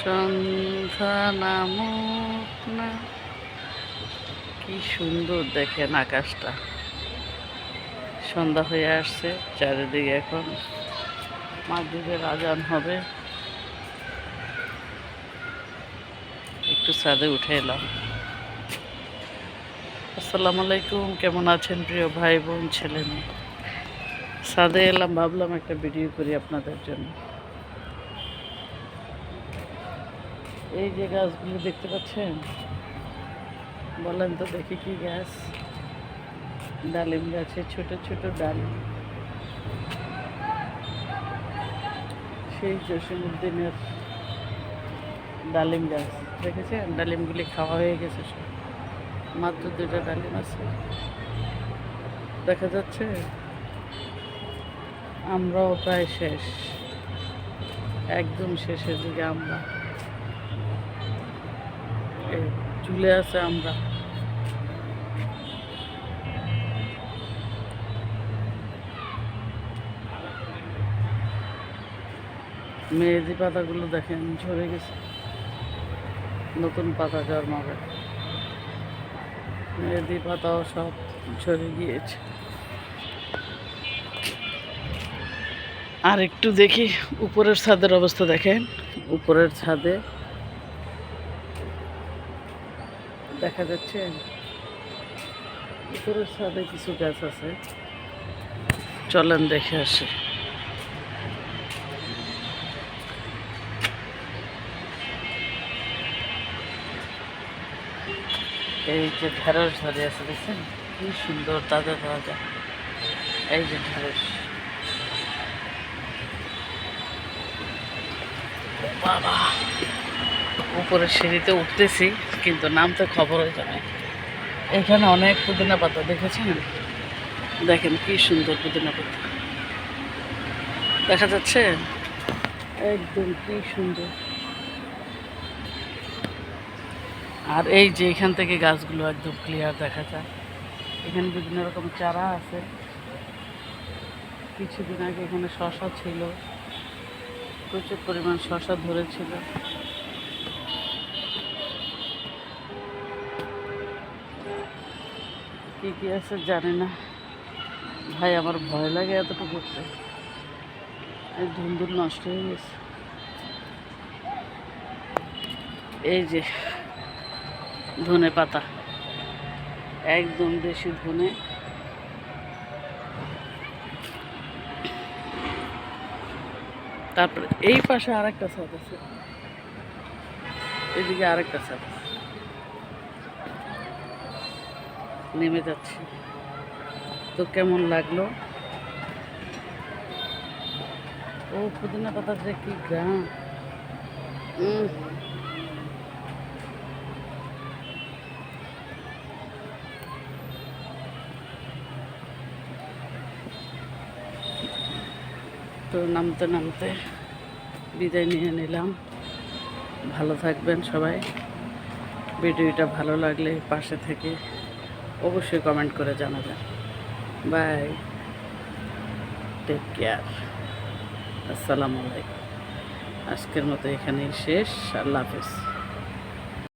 সন্ধ্যা নামুক না কি সুন্দর দেখেন আকাশটা। সন্ধ্যা হয়ে আসছে, চারিদিকে এখন মাগরিবের আজান হবে। একটু ছাদে উঠে এলাম। আসসালামু আলাইকুম, কেমন আছেন প্রিয় ভাই বোন, ছেলে মেয়ে? ছাদে এলাম, ভাবলাম একটা ভিডিও করি আপনাদের জন্য। এই যে গাছগুলো দেখতে পাচ্ছেন? বলেন তো দেখি কি গাছ। ডালিম গাছে ছোট ছোট ডালিম সেই জসিমুদ্দিনের ডালিম গাছ, দেখেছেন? ডালিমগুলি খাওয়া হয়ে গেছে সব। মাত্র দুটা ডালিম আছে। দেখা যাচ্ছে আমরাও প্রায় শেষ। একদম শেষের দিকে আমরা। চুলে আছে আমরা। মেহেদি পাতাগুলো দেখেন, ঝরে গেছে। নতুন পাতা জন্মাবে মেহেদি পাতাও সব ঝরে গিয়েছে। আর একটু দেখি উপরের ছাদের অবস্থা দেখেন। উপরের ছাদে দেখা যাচ্ছে। উপরের ছাদে কিছু গাছ আছে। চলেন দেখে আসি। এই যে ঢেঁড়স ধরে আছে, দেখছেন? কি সুন্দর তাজা তাজা। এই যে ঢেঁড়স। বাবা! উপরে সিঁড়িতে উঠতেছি, কিন্তু নামতে খবর হয়ে যাবে এখানে অনেক পুদিনা পাতা, দেখেছেন? দেখেন কি সুন্দর পুদিনা পাতা। দেখা যাচ্ছে? একদম কি সুন্দর। আর এই যে এখান থেকে গাছগুলো একদম ক্লিয়ার দেখা যায়। এখানে বিভিন্ন রকম চারা আছে। কিছুদিন আগে এখানে শশা ছিল। প্রচুর পরিমাণ শশা ধরেছিল। কি কি আছে জানি না। ভাই, আমার ভয় লাগে এতটুকু করতে। এই ধুন্দুল নষ্ট হয়ে গেছে। এই যে, ধনে পাতা। একদম দেশি ধনে। তারপরে এই পাশে আরেকটা ছাদ আছে। এদিকে আরেকটা ছাদ আছে। নেমে যাচ্ছি। তো কেমন লাগল? ও, পুদিনা পাতার যে কি গান। উম। তো নামতে নামতে বিদায় নিয়ে নিলাম। ভালো থাকবেন সবাই। ভিডিওটা ভালো লাগলে পাশে থেকে অবশ্যই কমেন্ট করে জানা জানাবেন। বাই টেক কেয়ার আসসালামু আলাইকুম আজকের মতো এখানেই শেষ। আল্লাহ হাফেজ।